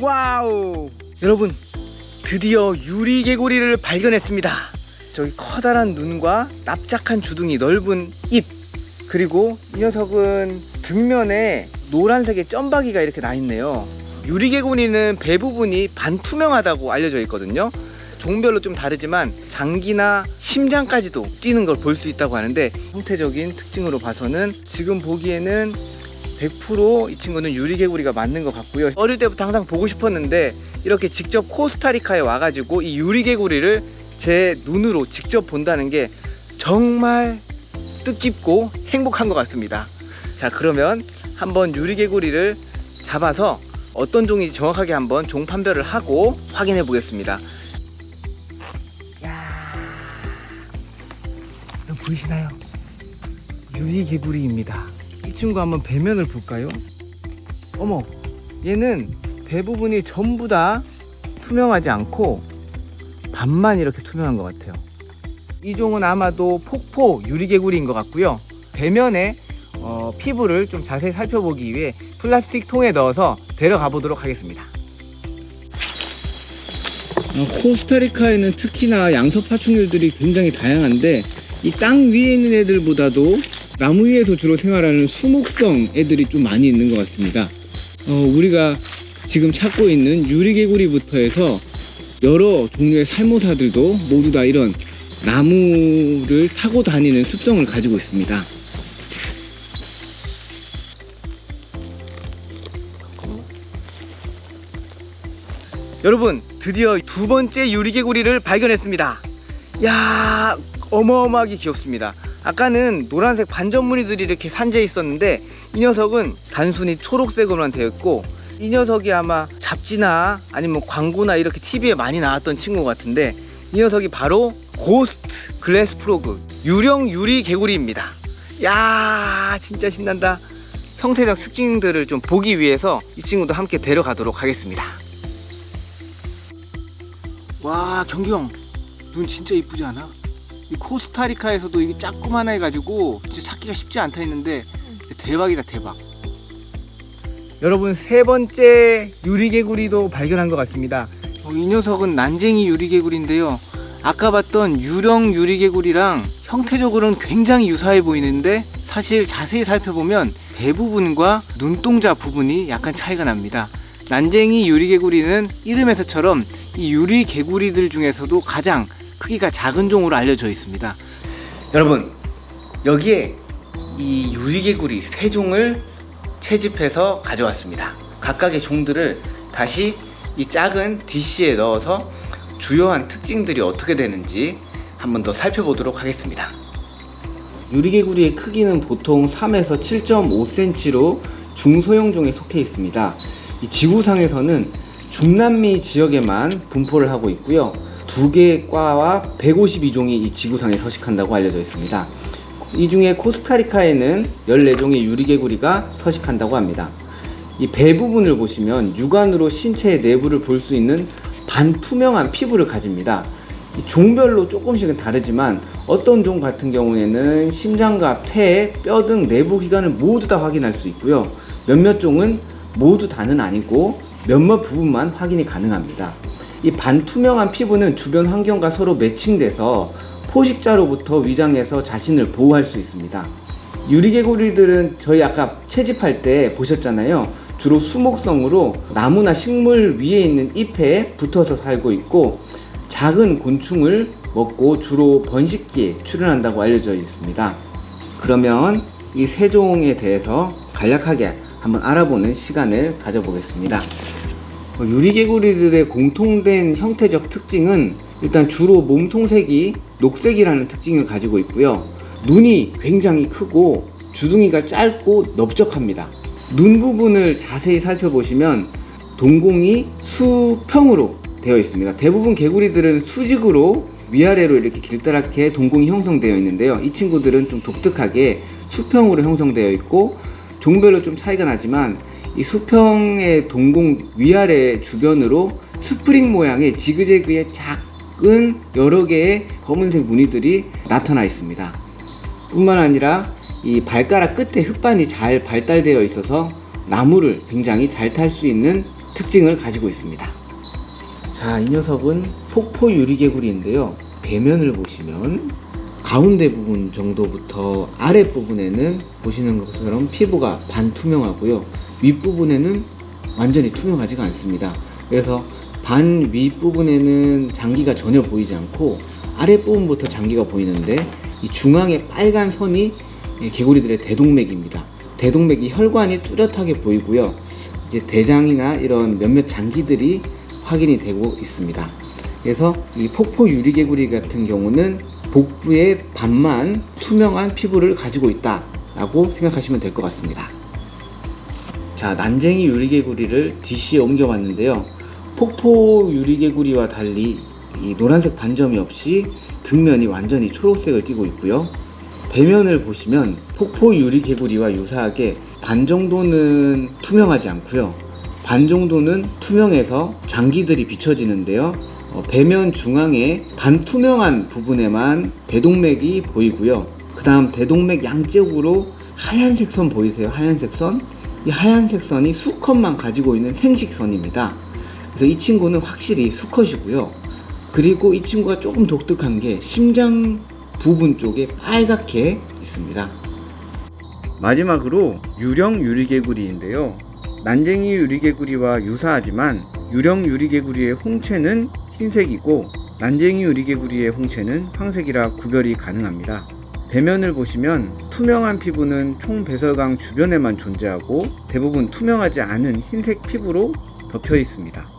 와우! 여러분, 드디어 유리개구리를 발견했습니다. 저기 커다란 눈과 납작한 주둥이, 넓은 입, 그리고 이 녀석은 등면에 노란색의 점박이가 이렇게 나 있네요. 유리개구리는 배 부분이 반투명하다고 알려져 있거든요. 종별로 좀 다르지만 장기나 심장까지도 뛰는 걸 볼 수 있다고 하는데 형태적인 특징으로 봐서는 지금 보기에는 100%이 친구는 유리개구리가 맞는 것 같고요. 어릴 때부터 항상 보고 싶었는데 이렇게 직접 코스타리카에 와가지고 이 유리개구리를 제 눈으로 직접 본다는 게 정말 뜻깊고 행복한 것 같습니다. 자, 그러면 한번 유리개구리를 잡아서 어떤 종인지 정확하게 한번 종 판별을 하고 확인해 보겠습니다. 보이시나요? 유리개구리입니다. 이 친구 한번 배면을 볼까요? 어머, 얘는 배 부분이 전부 다 투명하지 않고 반만 이렇게 투명한 것 같아요. 이 종은 아마도 폭포 유리개구리인 것 같고요. 배면에 어, 피부를 좀 자세히 살펴보기 위해 플라스틱 통에 넣어서 데려가 보도록 하겠습니다. 어, 코스타리카에는 특히나 양서 파충류들이 굉장히 다양한데 이 땅 위에 있는 애들보다도 나무 위에서 주로 생활하는 수목성 애들이 좀 많이 있는 것 같습니다. 어, 우리가 지금 찾고 있는 유리개구리부터 해서 여러 종류의 살모사들도 모두 다 이런 나무를 타고 다니는 습성을 가지고 있습니다. 여러분, 드디어 두 번째 유리개구리를 발견했습니다. 야, 어마어마하게 귀엽습니다. 아까는 노란색 반전무늬들이 이렇게 산재해 있었는데 이 녀석은 단순히 초록색으로만 되어 있고 이 녀석이 아마 잡지나 아니면 광고나 이렇게 TV에 많이 나왔던 친구 같은데 이 녀석이 바로 고스트 글래스 프로그 유령 유리 개구리입니다. 야 진짜 신난다. 형태적 특징들을 좀 보기 위해서 이 친구도 함께 데려가도록 하겠습니다. 와 경경 눈 진짜 이쁘지 않아? 이 코스타리카에서도 이게 작구만 해가지고 진짜 찾기가 쉽지 않다 했는데 대박이다 대박. 여러분 세 번째 유리개구리도 발견한 것 같습니다. 어, 이 녀석은 난쟁이 유리개구리인데요. 아까 봤던 유령 유리개구리랑 형태적으로는 굉장히 유사해 보이는데 사실 자세히 살펴보면 대부분과 눈동자 부분이 약간 차이가 납니다. 난쟁이 유리개구리는 이름에서처럼 이 유리개구리들 중에서도 가장 크기가 작은 종으로 알려져 있습니다. 여러분 여기에 이 유리개구리 세 종을 채집해서 가져왔습니다. 각각의 종들을 다시 이 작은 DC에 넣어서 주요한 특징들이 어떻게 되는지 한번 더 살펴보도록 하겠습니다. 유리개구리의 크기는 보통 3에서 7.5cm로 중소형 종에 속해 있습니다. 이 지구상에서는 중남미 지역에만 분포를 하고 있고요. 두 개의 과와 152종이 이 지구상에 서식한다고 알려져 있습니다. 이 중에 코스타리카에는 14종의 유리개구리가 서식한다고 합니다. 이 배 부분을 보시면 육안으로 신체의 내부를 볼 수 있는 반투명한 피부를 가집니다. 이 종별로 조금씩은 다르지만 어떤 종 같은 경우에는 심장과 폐, 뼈 등 내부 기관을 모두 다 확인할 수 있고요. 몇몇 종은 모두 다는 아니고 몇몇 부분만 확인이 가능합니다. 이 반투명한 피부는 주변 환경과 서로 매칭돼서 포식자로부터 위장해서 자신을 보호할 수 있습니다. 유리개구리들은 저희 아까 채집할 때 보셨잖아요. 주로 수목성으로 나무나 식물 위에 있는 잎에 붙어서 살고 있고 작은 곤충을 먹고 주로 번식기에 출현한다고 알려져 있습니다. 그러면 이 세 종에 대해서 간략하게 한번 알아보는 시간을 가져보겠습니다. 어, 유리개구리들의 공통된 형태적 특징은 일단 주로 몸통색이 녹색이라는 특징을 가지고 있고요. 눈이 굉장히 크고 주둥이가 짧고 넓적합니다. 눈 부분을 자세히 살펴보시면 동공이 수평으로 되어 있습니다. 대부분 개구리들은 수직으로 위아래로 이렇게 길다랗게 동공이 형성되어 있는데요. 이 친구들은 좀 독특하게 수평으로 형성되어 있고 종별로 좀 차이가 나지만 이 수평의 동공 위아래 주변으로 스프링 모양의 지그재그의 작은 여러 개의 검은색 무늬들이 나타나 있습니다. 뿐만 아니라 이 발가락 끝에 흙반이 잘 발달되어 있어서 나무를 굉장히 잘 탈 수 있는 특징을 가지고 있습니다. 자, 이 녀석은 폭포 유리개구리인데요. 배면을 보시면 가운데 부분 정도부터 아랫 부분에는 보시는 것처럼 피부가 반투명하고요. 윗부분에는 완전히 투명하지가 않습니다. 그래서 반 윗부분에는 장기가 전혀 보이지 않고 아랫부분부터 장기가 보이는데 이 중앙에 빨간 선이 이 개구리들의 대동맥입니다. 대동맥이 혈관이 뚜렷하게 보이고요. 이제 대장이나 이런 몇몇 장기들이 확인이 되고 있습니다. 그래서 이 폭포 유리개구리 같은 경우는 복부에 반만 투명한 피부를 가지고 있다라고 생각하시면 될 것 같습니다. 자, 난쟁이 유리개구리를 DC에 옮겨봤는데요. 폭포 유리개구리와 달리 이 노란색 반점이 없이 등면이 완전히 초록색을 띠고 있고요. 배면을 보시면 폭포 유리개구리와 유사하게 반 정도는 투명하지 않고요. 반 정도는 투명해서 장기들이 비춰지는데요. 어, 배면 중앙에 반투명한 부분에만 대동맥이 보이고요. 그 다음 대동맥 양쪽으로 하얀색 선 보이세요? 하얀색 선? 이 하얀색 선이 수컷만 가지고 있는 생식선입니다. 그래서 이 친구는 확실히 수컷이고요. 그리고 이 친구가 조금 독특한 게 심장 부분 쪽에 빨갛게 있습니다. 마지막으로 유령 유리개구리인데요. 난쟁이 유리개구리와 유사하지만 유령 유리개구리의 홍채는 흰색이고 난쟁이 유리개구리의 홍채는 황색이라 구별이 가능합니다. 배면을 보시면 투명한 피부는 총 배설강 주변에만 존재하고 대부분 투명하지 않은 흰색 피부로 덮여 있습니다.